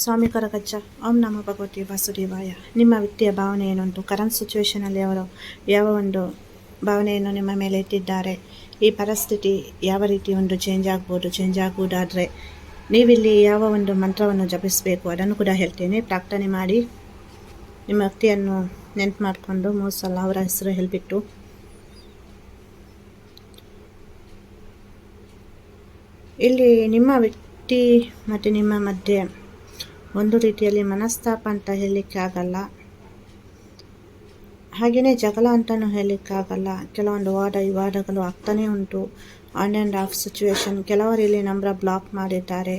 ಸ್ವಾಮಿ ಕೊರಗಜ್ಜ ಓಂ ನಮ ಭಗವತಿ ವಾಸುದೇವಾಯ. ನಿಮ್ಮ ವ್ಯಕ್ತಿಯ ಭಾವನೆ ಏನುಂಟು ಕರೆಂಟ್ ಸಿಚುವೇಶನಲ್ಲಿ ಅವರು ಯಾವ ಒಂದು ಭಾವನೆಯನ್ನು ನಿಮ್ಮ ಮೇಲೆ ಇಟ್ಟಿದ್ದಾರೆ ಈ ಪರಿಸ್ಥಿತಿ ಯಾವ ರೀತಿ ಒಂದು ಚೇಂಜ್ ಆಗ್ಬೋದು? ಚೇಂಜ್ ಆಗುವುದಾದರೆ ನೀವಿಲ್ಲಿ ಯಾವ ಒಂದು ಮಂತ್ರವನ್ನು ಜಪಿಸಬೇಕು? ಅದನ್ನು ಕೂಡ ಹೇಳ್ತೇನೆ. ಪ್ರಾರ್ಥನೆ ಮಾಡಿ. ನಿಮ್ಮ ವ್ಯಕ್ತಿಯನ್ನು ನೆನ್ಪು ಮಾಡಿಕೊಂಡು ಮೂರು ಸಲ ಅವರ ಹೆಸರು ಹೇಳಿಬಿಟ್ಟು. ಇಲ್ಲಿ ನಿಮ್ಮ ವ್ಯಕ್ತಿ ಮತ್ತು ನಿಮ್ಮ ಮಧ್ಯೆ ಒಂದು ರೀತಿಯಲ್ಲಿ ಮನಸ್ತಾಪ ಅಂತ ಹೇಳಲಿಕ್ಕೆ ಆಗಲ್ಲ. ಹಾಗೆಯೇ ಜಗಳ ಅಂತಲೂ ಹೇಳಲಿಕ್ಕಾಗಲ್ಲ ಕೆಲವೊಂದು ವಾದ ವಿವಾದಗಳು ಆಗ್ತಾನೇ ಉಂಟು. ಆನ್ ಆ್ಯಂಡ್ ಆಫ್ ಸಿಚುವೇಶನ್ ಕೆಲವರು ಇಲ್ಲಿ ನಂಬರ ಬ್ಲಾಕ್ ಮಾಡಿದ್ದಾರೆ.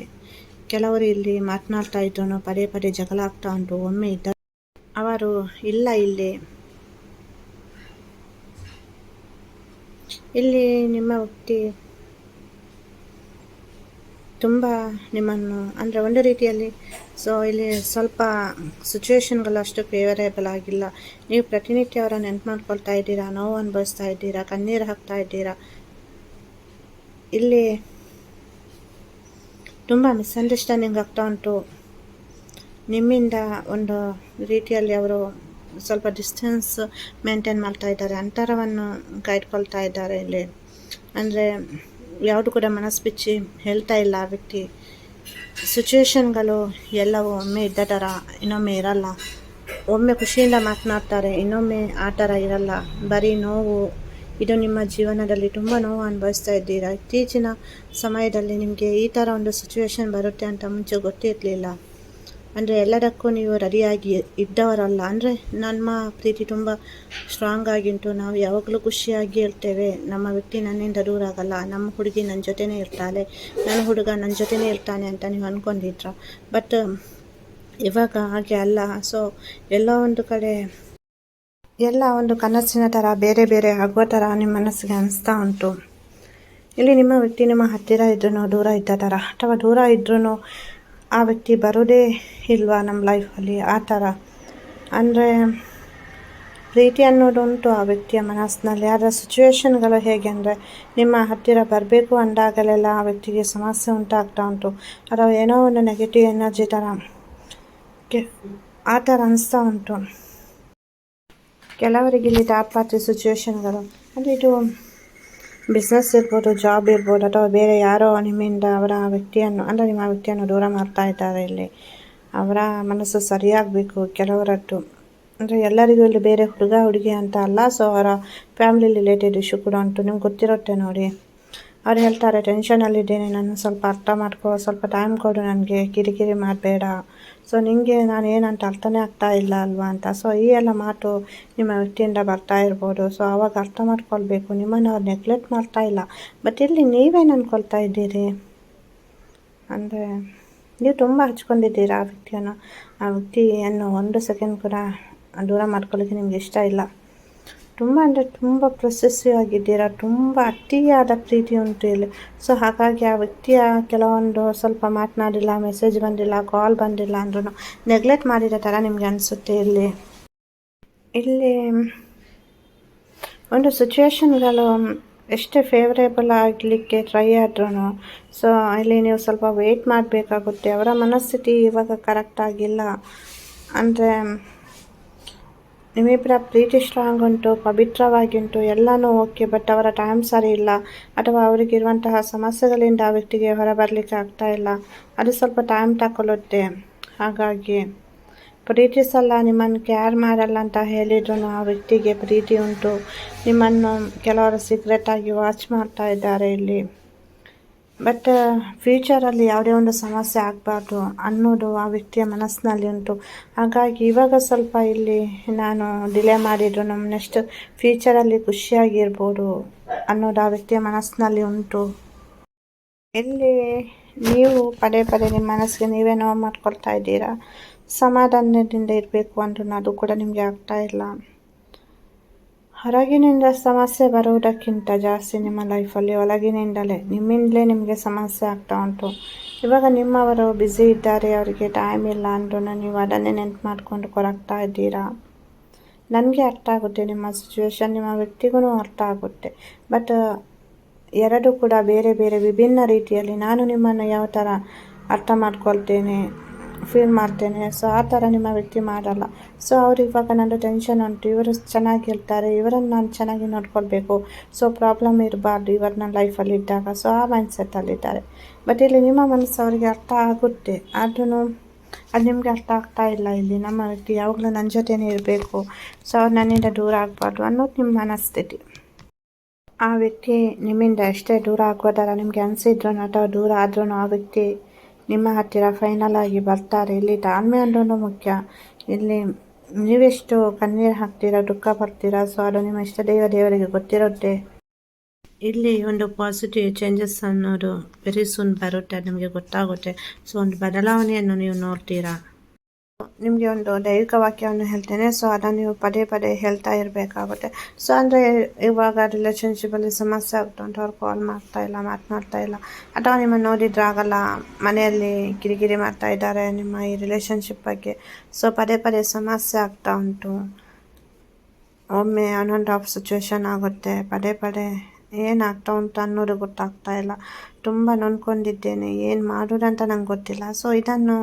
ಕೆಲವರು ಇಲ್ಲಿ ಮಾತನಾಡ್ತಾ ಇದ್ದನು ಪದೇ ಪದೇ ಜಗಳ ಆಗ್ತಾ ಉಂಟು. ಒಮ್ಮೆ ಇದ್ದ ಅವರು, ಇಲ್ಲ ಇಲ್ಲಿ. ಇಲ್ಲಿ ನಿಮ್ಮ ವ್ಯಕ್ತಿ ತುಂಬ ನಿಮ್ಮನ್ನು, ಅಂದರೆ ಒಂದು ರೀತಿಯಲ್ಲಿ ಸೊ ಇಲ್ಲಿ ಸ್ವಲ್ಪ ಸಿಚುವೇಶನ್ಗಳು ಅಷ್ಟು ಫೇವರೇಬಲ್ ಆಗಿಲ್ಲ. ನೀವು ಪ್ರತಿನಿತ್ಯ ಅವರ ನೆನ್ಪು ಮಾಡ್ಕೊಳ್ತಾ ಇದ್ದೀರಾ, ನೋವು ಅನುಭವಿಸ್ತಾ ಇದ್ದೀರಾ, ಕಣ್ಣೀರು ಹಾಕ್ತಾ ಇದ್ದೀರಾ? ಇಲ್ಲಿ ತುಂಬ ಮಿಸ್ಅಂಡರ್ಸ್ಟ್ಯಾಂಡಿಂಗ್ ಆಗ್ತಾ ಉಂಟು. ನಿಮ್ಮಿಂದ ಒಂದು ರೀತಿಯಲ್ಲಿ ಅವರು ಸ್ವಲ್ಪ ಡಿಸ್ಟೆನ್ಸ್ ಮೇಂಟೈನ್ ಮಾಡ್ತಾ ಇದ್ದಾರೆ, ಅಂತರವನ್ನು ಕಾಯ್ದುಕೊಳ್ತಾ ಇದ್ದಾರೆ ಇಲ್ಲಿ. ಅಂದರೆ ಯಾವುದು ಕೂಡ ಮನಸ್ಸು ಬಿಚ್ಚಿ ಹೇಳ್ತಾ ಇಲ್ಲ ಆ ವ್ಯಕ್ತಿ. ಸಿಚುವೇಶನ್ಗಳು ಎಲ್ಲವೂ ಒಮ್ಮೆ ಇದ್ದ ಥರ ಇನ್ನೊಮ್ಮೆ ಇರಲ್ಲ. ಒಮ್ಮೆ ಖುಷಿಯಿಂದ ಮಾತನಾಡ್ತಾರೆ, ಇನ್ನೊಮ್ಮೆ ಆ ಥರ ಇರಲ್ಲ. ಬರೀ ನೋವು, ಇದು ನಿಮ್ಮ ಜೀವನದಲ್ಲಿ ತುಂಬ ನೋವು ಅನುಭವಿಸ್ತಾ ಇದ್ದೀರಾ? ಇತ್ತೀಚಿನ ಸಮಯದಲ್ಲಿ ನಿಮಗೆ ಈ ಥರ ಒಂದು ಸಿಚುವೇಶನ್ ಬರುತ್ತೆ ಅಂತ ಮುಂಚೆ ಗೊತ್ತಿರಲಿಲ್ಲ ಅಂದರೆ ಎಲ್ಲದಕ್ಕೂ ನೀವು ರೆಡಿಯಾಗಿ ಇದ್ದವರಲ್ಲ. ಅಂದರೆ ನಮ್ಮ ಪ್ರೀತಿ ತುಂಬ ಸ್ಟ್ರಾಂಗ್ ಆಗಿಂಟು. ನಾವು ಯಾವಾಗಲೂ ಖುಷಿಯಾಗಿ ಇರ್ತೇವೆ. ನಮ್ಮ ವ್ಯಕ್ತಿ ನನ್ನಿಂದ ದೂರ ಆಗಲ್ಲ. ನಮ್ಮ ಹುಡುಗಿ ನನ್ನ ಜೊತೆನೇ ಇರ್ತಾಳೆ. ನನ್ನ ಹುಡುಗ ನನ್ನ ಜೊತೆನೇ ಇರ್ತಾನೆ ಅಂತ ನೀವು ಅಂದ್ಕೊಂಡಿದ್ರ ಬಟ್ ಇವಾಗ ಹಾಗೆ ಅಲ್ಲ. ಸೊ ಎಲ್ಲ ಒಂದು ಕಡೆ, ಎಲ್ಲ ಒಂದು ಕನಸಿನ ಥರ ಬೇರೆ ಬೇರೆ ಆಗುವ ಥರ ನಿಮ್ಮ ಮನಸ್ಸಿಗೆ ಅನಿಸ್ತಾ ಉಂಟು. ಇಲ್ಲಿ ನಿಮ್ಮ ವ್ಯಕ್ತಿ ನಿಮ್ಮ ಹತ್ತಿರ ಇದ್ರೂ ದೂರ ಇದ್ದ ಥರ ಅಥವಾ ದೂರ ಇದ್ರೂ ಆ ವ್ಯಕ್ತಿ ಬರೋದೇ ಇಲ್ವಾ ನಮ್ಮ ಲೈಫಲ್ಲಿ? ಆ ಥರ. ಅಂದರೆ ಪ್ರೀತಿ ಅನ್ನೋದು ಉಂಟು ಆ ವ್ಯಕ್ತಿಯ ಮನಸ್ಸಿನಲ್ಲಿ. ಆದರೆ ಸಿಚುವೇಶನ್ಗಳು ಹೇಗೆ ಅಂದರೆ ನಿಮ್ಮ ಹತ್ತಿರ ಬರಬೇಕು ಅಂದಾಗಲೆಲ್ಲ ಆ ವ್ಯಕ್ತಿಗೆ ಸಮಸ್ಯೆ ಉಂಟಾಗ್ತಾ ಉಂಟು. ಅಥವಾ ಏನೋ ಒಂದು ನೆಗೆಟಿವ್ ಎನರ್ಜಿ ಥರ ಕೆ, ಆ ಥರ ಅನಿಸ್ತಾ ಉಂಟು. ಕೆಲವರಿಗೆ ಇಲ್ಲಿ ಪಾರ್ಟಿ ಸಿಚುವೇಶನ್ಗಳು ಅಂದರೆ ಇದು ಬಿಸ್ನೆಸ್ ಇರ್ಬೋದು ಜಾಬ್ ಇರ್ಬೋದು, ಅಥವಾ ಬೇರೆ ಯಾರೋ ನಿಮ್ಮಿಂದ ಅವರ ವ್ಯಕ್ತಿಯನ್ನು, ಅಂದರೆ ನಿಮ್ಮ ವ್ಯಕ್ತಿಯನ್ನು ದೂರ ಮಾಡ್ತಾ ಇದ್ದಾರೆ ಇಲ್ಲಿ. ಅವರ ಮನಸ್ಸು ಸರಿಯಾಗಬೇಕು ಕೆಲವರದ್ದು. ಅಂದರೆ ಎಲ್ಲರಿಗೂ ಇಲ್ಲಿ ಬೇರೆ ಹುಡುಗ, ಹುಡುಗಿ ಅಂತ ಅಲ್ಲ ಸೊ ಅವರ ಫ್ಯಾಮಿಲಿ ರಿಲೇಟೆಡ್ ಇಶ್ಯೂ ಕೂಡ ಉಂಟು. ನಿಮ್ಗೆ ಗೊತ್ತಿರುತ್ತೆ ನೋಡಿ. ಅವ್ರು ಹೇಳ್ತಾರೆ ಟೆನ್ಷನಲ್ಲಿದ್ದೀನಿ ನಾನು ಸ್ವಲ್ಪ ಅರ್ಥ ಮಾಡ್ಕೋ, ಸ್ವಲ್ಪ ಟೈಮ್ ಕೊಡು ನನಗೆ, ಕಿರಿಕಿರಿ ಮಾಡಬೇಡ. ಸೊ ನಿಮಗೆ ನಾನು ಏನಂತ ಅರ್ಥನೇ ಆಗ್ತಾ ಇಲ್ಲ ಅಲ್ವಾ ಅಂತ. ಸೊ ಈ ಎಲ್ಲ ಮಾತು ನಿಮ್ಮ ವ್ಯಕ್ತಿಯಿಂದ ಬರ್ತಾ ಇರ್ಬೋದು. ಸೊ ಆವಾಗ ಅರ್ಥ ಮಾಡ್ಕೊಳ್ಬೇಕು. ನಿಮ್ಮನ್ನು ಅವ್ರು ನೆಗ್ಲೆಕ್ಟ್ ಮಾಡ್ತಾ ಇಲ್ಲ. ಬಟ್ ಇಲ್ಲಿ ನೀವೇನು ಅಂದ್ಕೊಳ್ತಾ ಇದ್ದೀರಿ. ಅಂದರೆ ನೀವು ತುಂಬ ಹಚ್ಕೊಂಡಿದ್ದೀರಾ ಆ ವ್ಯಕ್ತಿಯನ್ನು. ಆ ವ್ಯಕ್ತಿಯನ್ನು ಒಂದು ಸೆಕೆಂಡ್ ಕೂಡ ದೂರ ಮಾಡ್ಕೊಳ್ಳೋಕ್ಕೆ ನಿಮ್ಗೆ ಇಷ್ಟ ಇಲ್ಲ. ತುಂಬ ಅಂದರೆ ತುಂಬ ಪ್ರೊಸೆಸಿವ್ ಆಗಿದ್ದೀರಾ ತುಂಬ ಅತಿಯಾದ ಪ್ರೀತಿ ಉಂಟು ಇಲ್ಲಿ. ಸೊ ಹಾಗಾಗಿ ಆ ವ್ಯಕ್ತಿಯ ಕೆಲವೊಂದು ಸ್ವಲ್ಪ ಮಾತನಾಡಿಲ್ಲ ಮೆಸೇಜ್ ಬಂದಿಲ್ಲ ಕಾಲ್ ಬಂದಿಲ್ಲ ಅಂದ್ರೂ ನೆಗ್ಲೆಕ್ಟ್ ಮಾಡಿರೋ ಥರ ನಿಮಗೆ ಅನಿಸುತ್ತೆ ಇಲ್ಲಿ. ಇಲ್ಲಿ ಒಂದು ಸಿಚುವೇಶನ್ಗಳು ಎಷ್ಟೇ ಫೇವ್ರೇಬಲ್ ಆಗಲಿಕ್ಕೆ ಟ್ರೈ ಆದ್ರೂ ಸೊ ಇಲ್ಲಿ ನೀವು ಸ್ವಲ್ಪ ವೆಯ್ಟ್ ಮಾಡಬೇಕಾಗುತ್ತೆ. ಅವರ ಮನಸ್ಥಿತಿ ಇವಾಗ ಕರೆಕ್ಟಾಗಿಲ್ಲ ಅಂದರೆ ನಿಮ್ಮಿಬ್ಬರ ಪ್ರೀತಿ ಸ್ಟ್ರಾಂಗ್ ಉಂಟು ಪವಿತ್ರವಾಗಿಂಟು ಎಲ್ಲನೂ ಓಕೆ ಬಟ್ ಅವರ ಟೈಮ್ ಸರಿ ಇಲ್ಲ. ಅಥವಾ ಅವರಿಗಿರುವಂತಹ ಸಮಸ್ಯೆಗಳಿಂದ ಆ ವ್ಯಕ್ತಿಗೆ ಹೊರಬರಲಿಕ್ಕೆ ಆಗ್ತಾ ಇಲ್ಲ. ಅದು ಸ್ವಲ್ಪ ಟೈಮ್ ತಗೊಳ್ಳುತ್ತೆ ಹಾಗಾಗಿ ಪ್ರೀತಿಸಲ್ಲ, ನಿಮ್ಮನ್ನು ಕೇರ್ ಮಾಡಲ್ಲ ಅಂತ ಹೇಳಿದ್ರು ಆ ವ್ಯಕ್ತಿಗೆ ಪ್ರೀತಿ ಉಂಟು. ನಿಮ್ಮನ್ನು ಕೆಲವರು ಸೀಕ್ರೆಟಾಗಿ ವಾಚ್ ಮಾಡ್ತಾ ಇದ್ದಾರೆ ಇಲ್ಲಿ. ಬಟ್ ಫ್ಯೂಚರಲ್ಲಿ ಯಾವುದೇ ಒಂದು ಸಮಸ್ಯೆ ಆಗಬಾರ್ದು ಅನ್ನೋದು ಆ ವ್ಯಕ್ತಿಯ ಮನಸ್ಸಿನಲ್ಲಿ ಉಂಟು. ಹಾಗಾಗಿ ಇವಾಗ ಸ್ವಲ್ಪ ಇಲ್ಲಿ ನಾನು ಡಿಲೇ ಮಾಡಿದ್ರು ನಮ್ಮ ನೆಕ್ಸ್ಟ್ ಫ್ಯೂಚರಲ್ಲಿ ಖುಷಿಯಾಗಿರ್ಬೋದು ಅನ್ನೋದು ಆ ವ್ಯಕ್ತಿಯ ಮನಸ್ಸಿನಲ್ಲಿ ಉಂಟು. ಇಲ್ಲಿ ನೀವು ಪದೇ ಪದೇ ನಿಮ್ಮ ಮನಸ್ಸಿಗೆ ನೀವೇ ನೋವು ಮಾಡ್ಕೊಳ್ತಾ ಇದ್ದೀರಾ? ಸಮಾಧಾನದಿಂದ ಇರಬೇಕು ಅಂದ್ರೂ ಅದು ಕೂಡ ನಿಮಗೆ ಆಗ್ತಾ ಇಲ್ಲ. ಹೊರಗಿನಿಂದ ಸಮಸ್ಯೆ ಬರುವುದಕ್ಕಿಂತ ಜಾಸ್ತಿ ನಿಮ್ಮ ಲೈಫಲ್ಲಿ ಒಳಗಿನಿಂದಲೇ, ನಿಮ್ಮಿಂದಲೇ ನಿಮಗೆ ಸಮಸ್ಯೆ ಆಗ್ತಾ ಉಂಟು. ಇವಾಗ ನಿಮ್ಮವರು ಬ್ಯುಸಿ ಇದ್ದಾರೆ, ಅವರಿಗೆ ಟೈಮ್ ಇಲ್ಲ ಅಂದ್ರೂ ನೀವು ಅದನ್ನೇ ನೆನ್ಪು ಮಾಡಿಕೊಂಡು ಕೊರಗ್ತಾ ಇದ್ದೀರಾ? ನನಗೆ ಅರ್ಥ ಆಗುತ್ತೆ, ನಿಮ್ಮ ಸಿಚುವೇಶನ್ ನಿಮ್ಮ ವ್ಯಕ್ತಿಗೂ ಅರ್ಥ ಆಗುತ್ತೆ. ಬಟ್ ಎರಡು ಕೂಡ ಬೇರೆ ಬೇರೆ ವಿಭಿನ್ನ ರೀತಿಯಲ್ಲಿ ನಾನು ನಿಮ್ಮನ್ನು ಯಾವ ಥರ ಅರ್ಥ ಮಾಡ್ಕೊಳ್ತೇನೆ? ಫೀಲ್ ಮಾಡ್ತೇನೆ. ಸೊ ಆ ಥರ ನಿಮ್ಮ ವ್ಯಕ್ತಿ ಮಾಡಲ್ಲ. ಸೊ ಅವ್ರು ಇವಾಗ ನನ್ನ ಟೆನ್ಷನ್ ಉಂಟು. ಇವರು ಚೆನ್ನಾಗಿರ್ತಾರೆ ಇವರನ್ನು ನಾನು ಚೆನ್ನಾಗಿ ನೋಡ್ಕೊಳ್ಬೇಕು. ಸೊ ಪ್ರಾಬ್ಲಮ್ ಇರಬಾರ್ದು ಇವರು ನನ್ನ ಲೈಫಲ್ಲಿ ಇದ್ದಾಗ. ಸೊ ಆ ಮೈಂಡ್ ಸೆಟ್ಟಲ್ಲಿದ್ದಾರೆ ಬಟ್ ಇಲ್ಲಿ ನಿಮ್ಮ ಮನಸ್ಸು ಅವರಿಗೆ ಅರ್ಥ ಆಗುತ್ತೆ. ಆದ್ರೂ ಅದು ನಿಮಗೆ ಅರ್ಥ ಆಗ್ತಾ ಇಲ್ಲ ಇಲ್ಲಿ. ನಮ್ಮ ವ್ಯಕ್ತಿ ಯಾವಾಗಲೂ ನನ್ನ ಜೊತೆನೇ ಇರಬೇಕು. ಸೊ ಅವ್ರು ನನ್ನಿಂದ ದೂರ ಆಗಬಾರ್ದು ಅನ್ನೋದು ನಿಮ್ಮ ಮನಸ್ಥಿತಿ. ಆ ವ್ಯಕ್ತಿ ನಿಮ್ಮಿಂದ ಎಷ್ಟೇ ದೂರ ಆಗೋದಲ್ಲ ನಿಮಗೆ ಅನಿಸಿದ್ರು ಅಥವಾ ದೂರ ಆದ್ರೂ ಆ ವ್ಯಕ್ತಿ ನಿಮ್ಮ ಹತ್ತಿರ ಫೈನಲ್ ಆಗಿ ಬರ್ತಾರೆ. ಇಲ್ಲಿ ತಾಳ್ಮೆ ಅನ್ನೋದು ಮುಖ್ಯ. ಇಲ್ಲಿ ನೀವೆಷ್ಟು ಕಣ್ಣೀರು ಹಾಕ್ತೀರಾ, ದುಃಖ ಪಡ್ತೀರಾ, ಸೊ ಅದು ನಿಮ್ಮ ಇಷ್ಟ ದೈವ ದೇವರಿಗೆ ಗೊತ್ತಿರುತ್ತೆ. ಇಲ್ಲಿ ಒಂದು ಪಾಸಿಟಿವ್ ಚೇಂಜಸ್ ಅನ್ನೋದು ವೆರಿ ಸೂನ್ ಬರುತ್ತೆ, ನಿಮಗೆ ಗೊತ್ತಾಗುತ್ತೆ. ಸೊ ಒಂದು ಬದಲಾವಣೆಯನ್ನು ನೀವು ನೋಡ್ತೀರಾ? ನಿಮಗೆ ಒಂದು ದೈಹಿಕ ವಾಕ್ಯವನ್ನು ಹೇಳ್ತೇನೆ. ಸೊ ಅದನ್ನು ನೀವು ಪದೇ ಪದೇ ಹೇಳ್ತಾ ಇರಬೇಕಾಗುತ್ತೆ. ಸೊ ಅಂದರೆ ಇವಾಗ ರಿಲೇಷನ್ಶಿಪ್ಪಲ್ಲಿ ಸಮಸ್ಯೆ ಆಗ್ತಾ ಉಂಟು ಅವ್ರು ಕಾಲ್ ಮಾಡ್ತಾ ಇಲ್ಲ ಮಾತನಾಡ್ತಾ ಇಲ್ಲ. ಅಥವಾ ನಿಮ್ಮನ್ನು ನೋಡಿದ್ರೆ ಆಗಲ್ಲ, ಮನೆಯಲ್ಲಿ ಕಿರಿಕಿರಿ ಮಾಡ್ತಾ ಇದ್ದಾರೆ ನಿಮ್ಮ ಈ ರಿಲೇಷನ್ಶಿಪ್ ಬಗ್ಗೆ. ಸೊ ಪದೇ ಪದೇ ಸಮಸ್ಯೆ ಆಗ್ತಾ ಉಂಟು. ಒಮ್ಮೆ ಆನ್ ಆ್ಯಂಡ್ ಆಫ್ ಸಿಚುವೇಶನ್ ಆಗುತ್ತೆ. ಪದೇ ಪದೇ ಏನಾಗ್ತಾ ಉಂಟು ಅನ್ನೋದು ಗೊತ್ತಾಗ್ತಾ ಇಲ್ಲ. ತುಂಬ ನೊಂದ್ಕೊಂಡಿದ್ದೇನೆ. ಏನು ಮಾಡೋದಂತ ನಂಗೆ ಗೊತ್ತಿಲ್ಲ. ಸೊ ಇದನ್ನು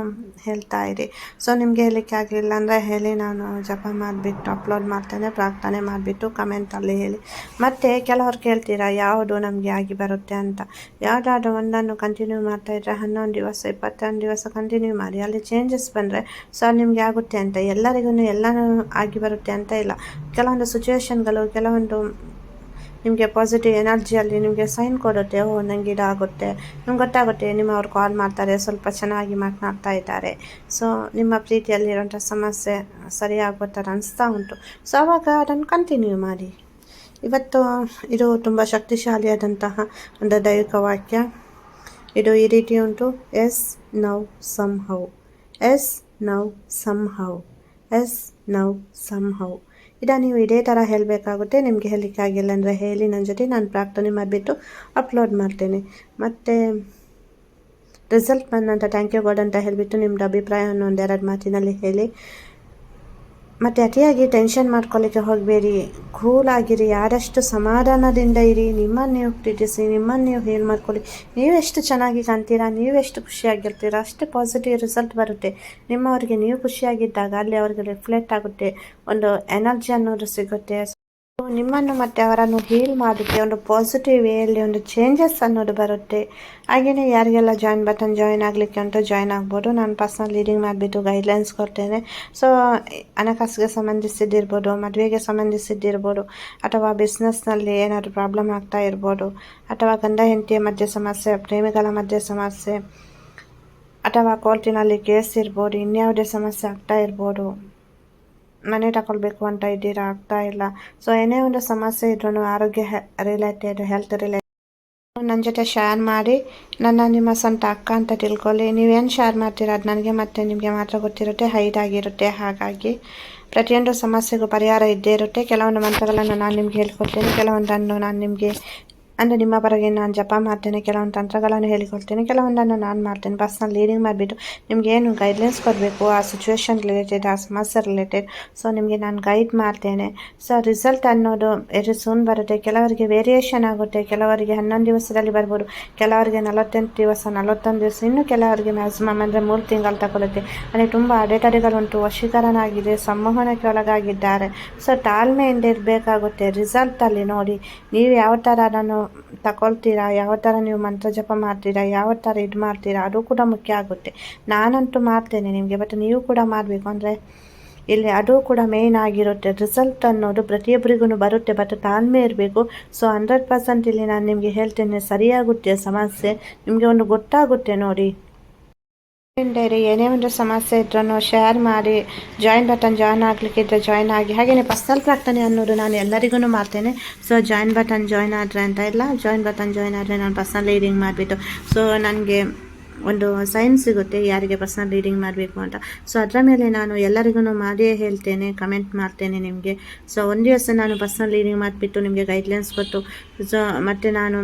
ಹೇಳ್ತಾ ಇರಿ. ಸೊ ನಿಮಗೆ ಹೇಳಲಿಕ್ಕೆ ಆಗಲಿಲ್ಲ ಅಂದರೆ ಹೇಳಿ. ನಾನು ಜಪ ಮಾಡಿಬಿಟ್ಟು ಅಪ್ಲೋಡ್ ಮಾಡ್ತೇನೆ, ಪ್ರಾರ್ಥನೆ ಮಾಡಿಬಿಟ್ಟು ಕಮೆಂಟಲ್ಲಿ ಹೇಳಿ. ಮತ್ತು ಕೆಲವರು ಕೇಳ್ತೀರಾ, ಯಾವುದು ನಮಗೆ ಆಗಿ ಬರುತ್ತೆ ಅಂತ? ಯಾವುದಾದ್ರೂ ಒಂದನ್ನು ಕಂಟಿನ್ಯೂ ಮಾಡ್ತಾ ಇದ್ದರೆ ಹನ್ನೊಂದು ದಿವಸ, ಇಪ್ಪತ್ತೊಂದು ದಿವಸ ಕಂಟಿನ್ಯೂ ಮಾಡಿ. ಅಲ್ಲಿ ಚೇಂಜಸ್ ಬಂದರೆ ಸೊ ನಿಮಗೆ ಆಗುತ್ತೆ ಅಂತ. ಎಲ್ಲರಿಗೂ ಎಲ್ಲನೂ ಆಗಿ ಬರುತ್ತೆ ಅಂತ ಇಲ್ಲ. ಕೆಲವೊಂದು ಸಿಚುವೇಶನ್ಗಳು ಕೆಲವೊಂದು ನಿಮಗೆ ಪಾಸಿಟಿವ್ ಎನರ್ಜಿಯಲ್ಲಿ ನಿಮಗೆ ಸೈನ್ ಕೊಡುತ್ತೆ, ಓ, ನಂಗೆ ಇದಾಗುತ್ತೆ ನಿಮ್ಗೆ ಗೊತ್ತಾಗುತ್ತೆ, ನಿಮ್ಮವ್ರು ಕಾಲ್ ಮಾಡ್ತಾರೆ, ಸ್ವಲ್ಪ ಚೆನ್ನಾಗಿ ಮಾತನಾಡ್ತಾ ಇದ್ದಾರೆ. ಸೊ ನಿಮ್ಮ ಪ್ರೀತಿಯಲ್ಲಿರೋಂಥ ಸಮಸ್ಯೆ ಸರಿಯಾಗೋ ಥರ ಅನಿಸ್ತಾ ಉಂಟು. ಸೊ ಆವಾಗ ಅದನ್ನು ಕಂಟಿನ್ಯೂ ಮಾಡಿ. ಇವತ್ತು ಇದು ತುಂಬ ಶಕ್ತಿಶಾಲಿಯಾದಂತಹ ಒಂದು ದೈವಿಕ ವಾಕ್ಯ. ಇದು ಈ ರೀತಿ ಉಂಟು. Yes, now somehow yes, now somehow yes, now somehow ಇದನ್ನು ನೀವು ಇದೇ ಥರ ಹೇಳಬೇಕಾಗುತ್ತೆ. ನಿಮಗೆ ಹೇಳಲಿಕ್ಕೆ ಆಗಿಲ್ಲ ಅಂದರೆ ಹೇಳಿ ನನ್ನ ಜೊತೆ ನಾನು ಪ್ರಾರ್ಥನೆ ಮಾಡಿಬಿಟ್ಟು ಅಪ್ಲೋಡ್ ಮಾಡ್ತೇನೆ. ಮತ್ತು ರಿಸಲ್ಟ್ ಬಂದಂಥ ಥ್ಯಾಂಕ್ ಯು ಗಾಡ್ ಅಂತ ಹೇಳಿಬಿಟ್ಟು ನಿಮ್ಮದು ಅಭಿಪ್ರಾಯವನ್ನು ಒಂದೆರಡು ಮಾತಿನಲ್ಲಿ ಹೇಳಿ. ಮತ್ತು ಅತಿಯಾಗಿ ಟೆನ್ಷನ್ ಮಾಡ್ಕೊಳ್ಳಿಕ್ಕೆ ಹೋಗಬೇಡಿ. ಕೂಲಾಗಿರಿ ಯಾರಷ್ಟು ಸಮಾಧಾನದಿಂದ ಇರಿ. ನಿಮ್ಮನ್ನು ನೀವು ಪ್ರೀತಿಸಿ ನಿಮ್ಮನ್ನು ನೀವು ಹೇಳಿ ಮಾಡ್ಕೊಳ್ಳಿ ನೀವೆಷ್ಟು ಚೆನ್ನಾಗಿ ಕಾಣ್ತೀರಾ ನೀವೆಷ್ಟು ಖುಷಿಯಾಗಿರ್ತೀರಾ, ಅಷ್ಟು ಪಾಸಿಟಿವ್ ರಿಸಲ್ಟ್ ಬರುತ್ತೆ. ನಿಮ್ಮವರಿಗೆ ನೀವು ಖುಷಿಯಾಗಿದ್ದಾಗ ಅಲ್ಲಿ ಅವರಿಗೆ ರಿಫ್ಲೆಕ್ಟ್ ಆಗುತ್ತೆ. ಒಂದು ಎನರ್ಜಿ ಅನ್ನೋದು ಸಿಗುತ್ತೆ. ನಿಮ್ಮನ್ನು ಮತ್ತೆ ಅವರನ್ನು ಹೀಲ್ ಮಾಡೋಕ್ಕೆ ಒಂದು ಪಾಸಿಟಿವ್ ವೇಯಲ್ಲಿ ಒಂದು ಚೇಂಜಸ್ ಅನ್ನೋದು ಬರುತ್ತೆ. ಹಾಗೆಯೇ ಯಾರಿಗೆಲ್ಲ ಜಾಯಿನ್ ಬಟನ್ ಜಾಯಿನ್ ಆಗಲಿಕ್ಕೆ ಉಂಟು ಜಾಯಿನ್ ಆಗ್ಬೋದು. ನಾನು ಪರ್ಸ್ನಲ್ ಲೀಡಿಂಗ್ ಮಾಡಿಬಿಟ್ಟು ಗೈಡ್ಲೈನ್ಸ್ ಕೊಡ್ತೇನೆ. ಸೊ ಹಣಕಾಸಿಗೆ ಸಂಬಂಧಿಸಿದ್ದಿರ್ಬೋದು, ಮದುವೆಗೆ ಸಂಬಂಧಿಸಿದ್ದಿರ್ಬೋದು, ಅಥವಾ ಬಿಸ್ನೆಸ್ನಲ್ಲಿ ಏನಾದರೂ ಪ್ರಾಬ್ಲಮ್ ಆಗ್ತಾ ಇರ್ಬೋದು, ಅಥವಾ ಗಂಡ ಹೆಂಡತಿಯ ಮಧ್ಯೆ ಸಮಸ್ಯೆ, ಪ್ರೇಮಿಗಳ ಮಧ್ಯೆ ಸಮಸ್ಯೆ, ಅಥವಾ ಕೋರ್ಟಿನಲ್ಲಿ ಕೇಸ್ ಇರ್ಬೋದು, ಇನ್ಯಾವುದೇ ಸಮಸ್ಯೆ ಆಗ್ತಾ ಇರ್ಬೋದು ಮನೆ ತಗೊಳ್ಬೇಕು ಅಂತ ಇದ್ದೀರಾ ಆಗ್ತಾ ಇಲ್ಲ. ಸೊ ಏನೇ ಒಂದು ಸಮಸ್ಯೆ ಇದ್ರೂ ಆರೋಗ್ಯ ರಿಲೇಟೆಡ್ ಹೆಲ್ತ್ ರಿಲೇಟೆಡ್ ನನ್ನ ಜೊತೆ ಶೇರ್ ಮಾಡಿ, ನನ್ನ ನಿಮ್ಮ ಸ್ವಂತ ಅಕ್ಕ ಅಂತ ತಿಳ್ಕೊಳ್ಳಿ. ನೀವೇನು ಶೇರ್ ಮಾಡ್ತೀರ? ಅದು ನನಗೆ ಮತ್ತೆ ನಿಮಗೆ ಮಾತ್ರ ಗೊತ್ತಿರುತ್ತೆ ಹೈಟ್ ಆಗಿರುತ್ತೆ, ಹಾಗಾಗಿ. ಪ್ರತಿಯೊಂದು ಸಮಸ್ಯೆಗೂ ಪರಿಹಾರ ಇದ್ದೇ ಇರುತ್ತೆ. ಕೆಲವೊಂದು ಮಂತ್ರಗಳನ್ನು ನಾನು ನಿಮ್ಗೆ ಹೇಳ್ಕೊಡ್ತೀನಿ, ಕೆಲವೊಂದನ್ನು ನಾನು ನಿಮಗೆ ಅಂದರೆ ನಿಮ್ಮ ಪರವಾಗಿ ನಾನು ಜಪ ಮಾಡ್ತೇನೆ ಕೆಲವೊಂದು ತಂತ್ರಗಳನ್ನು ಹೇಳಿಕೊಡ್ತೇನೆ ಕೆಲವೊಂದನ್ನು ನಾನು ಮಾಡ್ತೇನೆ ಬಸ್ನ ಲೀಡಿಂಗ್ ಮಾಡಿಬಿಟ್ಟು ನಿಮಗೆ ಏನು ಗೈಡ್ಲೈನ್ಸ್ ಕೊಡಬೇಕು ಆ ಸಿಚುವೇಶನ್ ರಿಲೇಟೆಡ್ ಆ ಸಮಸ್ಯೆ ರಿಲೇಟೆಡ್ ಸೊ ನಿಮಗೆ ನಾನು ಗೈಡ್ ಮಾಡ್ತೇನೆ ಸೊ ರಿಸಲ್ಟ್ ಅನ್ನೋದು ವೆರಿ ಸೂನ್ ಬರುತ್ತೆ ಕೆಲವರಿಗೆ ವೇರಿಯೇಷನ್ ಆಗುತ್ತೆ ಕೆಲವರಿಗೆ ಹನ್ನೊಂದು ದಿವಸದಲ್ಲಿ ಬರ್ಬೋದು ಕೆಲವರಿಗೆ ನಲವತ್ತೆಂಟು ದಿವಸ ನಲವತ್ತೊಂದು ದಿವಸ ಇನ್ನು ಕೆಲವರಿಗೆ ಮ್ಯಾಕ್ಸಿಮಮ್ ಅಂದರೆ ಮೂರು ತಿಂಗಳು ತಗೊಳುತ್ತೆ ಅಂದರೆ ತುಂಬ ಅಡೆತಡೆಗಳುಂಟು ವಶೀಕರಣಾಗಿದೆ ಸಂವಹನಕ್ಕೆ ಒಳಗಾಗಿದ್ದಾರೆ ಸೊ ತಾಳ್ಮೆಯಿಂದ ಇರಬೇಕಾಗುತ್ತೆ ರಿಸಲ್ಟಲ್ಲಿ ನೋಡಿ ನೀವು ಯಾವ ಥರ ಅದನ್ನು ತಗೊಳ್ತೀರಾ? ಯಾವ ಥರ ನೀವು ಮಂತ್ರ ಜಪ ಮಾಡ್ತೀರಾ? ಯಾವ ಥರ ಇದು ಮಾಡ್ತೀರಾ? ಅದು ಕೂಡ ಮುಖ್ಯ ಆಗುತ್ತೆ. ನಾನಂತೂ ಮಾಡ್ತೇನೆ ನಿಮಗೆ ಬಟ್ ನೀವು ಕೂಡ ಮಾಡಬೇಕು. ಅಂದರೆ ಇಲ್ಲಿ ಅದು ಕೂಡ ಮೇಯ್ನ್ ಆಗಿರುತ್ತೆ. ರಿಸಲ್ಟ್ ಅನ್ನೋದು ಪ್ರತಿಯೊಬ್ಬರಿಗೂ ಬರುತ್ತೆ ಬಟ್ ತಾಳ್ಮೆ ಇರಬೇಕು. ಸೊ ಹಂಡ್ರೆಡ್ ಪರ್ಸೆಂಟ್ ಇಲ್ಲಿ ನಾನು ನಿಮಗೆ ಹೇಳ್ತೇನೆ, ಸರಿಯಾಗುತ್ತೆ ಸಮಸ್ಯೆ. ನಿಮಗೆ ಒಂದು ಗೊತ್ತಾಗುತ್ತೆ ನೋಡಿ. ಡೈರಿ ಏನೇ ಒಂದು ಸಮಸ್ಯೆ ಇದ್ರೂ ಶೇರ್ ಮಾಡಿ ಜಾಯಿನ್ ಬಟನ್ ಜಾಯ್ನ್ ಆಗಲಿಕ್ಕಿದ್ರೆ ಜಾಯ್ನ್ ಆಗಿ. ಹಾಗೆಯೇ ಪರ್ಸನಲ್ ಪ್ರಾರ್ಥನೆ ಅನ್ನೋದು ನಾನು ಎಲ್ಲರಿಗೂ ಮಾಡ್ತೇನೆ. ಸೊ ಜಾಯಿನ್ ಬಟನ್ ಜಾಯ್ನ್ ಆದರೆ ಅಂತ ಇಲ್ಲ. ಜಾಯಿನ್ ಬಟನ್ ಜಾಯ್ನ್ ಆದರೆ ನಾನು ಪರ್ಸನಲ್ ರೀಡಿಂಗ್ ಮಾಡಿಬಿಟ್ಟು. ಸೊ ನನಗೆ ಒಂದು ಸೈನ್ ಸಿಗುತ್ತೆ, ಯಾರಿಗೆ ಪರ್ಸನಲ್ ರೀಡಿಂಗ್ ಮಾಡಬೇಕು ಅಂತ. ಸೊ ಅದರ ಮೇಲೆ ನಾನು ಎಲ್ಲರಿಗೂ ಮಾಡಿಯೇ ಹೇಳ್ತೇನೆ ಕಮೆಂಟ್ ಮಾಡ್ತೇನೆ ನಿಮಗೆ. ಸೊ ಒಂದು ದಿವಸ ನಾನು ಪರ್ಸನಲ್ ರೀಡಿಂಗ್ ಮಾಡಿಬಿಟ್ಟು ನಿಮಗೆ ಗೈಡ್ಲೈನ್ಸ್ ಕೊಟ್ಟು ಸೊ ಮತ್ತು ನಾನು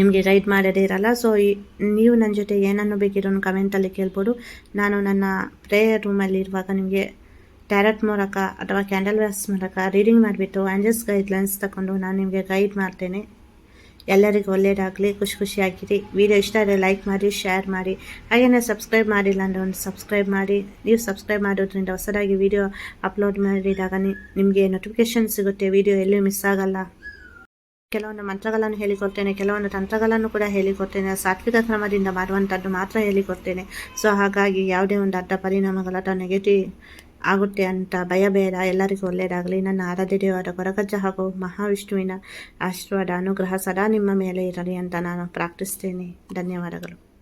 ನಿಮಗೆ ಗೈಡ್ ಮಾಡದೇ ಇರಲ್ಲ. ಸೊ ನೀವು ನನ್ನ ಜೊತೆ ಏನನ್ನು ಬೇಕಿರೋ ಕಮೆಂಟಲ್ಲಿ ಕೇಳ್ಬೋದು. ನಾನು ನನ್ನ ಪ್ರೇಯರ್ ರೂಮಲ್ಲಿ ಇರುವಾಗ ನಿಮಗೆ ಟ್ಯಾರೆಟ್ ಮೂಲಕ ಅಥವಾ ಕ್ಯಾಂಡಲ್ ವ್ಯಾಸ್ ಮೂಲಕ ರೀಡಿಂಗ್ ಮಾಡಿಬಿಟ್ಟು ಆ್ಯಂಜಲ್ಸ್ ಗೈಡ್ಲೈನ್ಸ್ ತಗೊಂಡು ನಾನು ನಿಮಗೆ ಗೈಡ್ ಮಾಡ್ತೇನೆ. ಎಲ್ಲರಿಗೂ ಒಳ್ಳೆಯದಾಗಲಿ ಖುಷಿ ಖುಷಿಯಾಗಿರಿ. ವಿಡಿಯೋ ಇಷ್ಟ ಆದರೆ ಲೈಕ್ ಮಾಡಿ ಶೇರ್ ಮಾಡಿ. ಹಾಗೆಯೇ ಸಬ್ಸ್ಕ್ರೈಬ್ ಮಾಡಿಲ್ಲ ಅಂದರೆ ಒಂದು ಸಬ್ಸ್ಕ್ರೈಬ್ ಮಾಡಿ. ನೀವು ಸಬ್ಸ್ಕ್ರೈಬ್ ಮಾಡೋದ್ರಿಂದ ಹೊಸದಾಗಿ ವಿಡಿಯೋ ಅಪ್ಲೋಡ್ ಮಾಡಿದಾಗ ನಿಮಗೆ ನೋಟಿಫಿಕೇಷನ್ ಸಿಗುತ್ತೆ. ವಿಡಿಯೋ ಎಲ್ಲೂ ಮಿಸ್ ಆಗಲ್ಲ. ಕೆಲವೊಂದು ಮಂತ್ರಗಳನ್ನು ಹೇಳಿಕೊಡ್ತೇನೆ, ಕೆಲವೊಂದು ತಂತ್ರಗಳನ್ನು ಕೂಡ ಹೇಳಿಕೊಡ್ತೇನೆ, ಸಾತ್ವಿಕ ಕ್ರಮದಿಂದ ಮಾಡುವಂಥದ್ದು ಮಾತ್ರ ಹೇಳಿಕೊಡ್ತೇನೆ. ಸೊ ಹಾಗಾಗಿ ಯಾವುದೇ ಒಂದು ಅಡ್ಡ ಪರಿಣಾಮಗಳ ಅಥವಾ ನೆಗೆಟಿವ್ ಆಗುತ್ತೆ ಅಂತ ಭಯ ಬೇಡ, ಎಲ್ಲರಿಗೂ ಒಳ್ಳೆಯದಾಗಲಿ ನನ್ನ ಆರಾಧ್ಯ ದೇವರ ಕೊರಗಜ್ಜ ಹಾಗೂ ಮಹಾವಿಷ್ಣುವಿನ ಆಶೀರ್ವಾದ, ಅನುಗ್ರಹ ಸದಾ ನಿಮ್ಮ ಮೇಲೆ ಇರಲಿ ಅಂತ ನಾನು ಪ್ರಾರ್ಥಿಸ್ತೇನೆ. ಧನ್ಯವಾದಗಳು.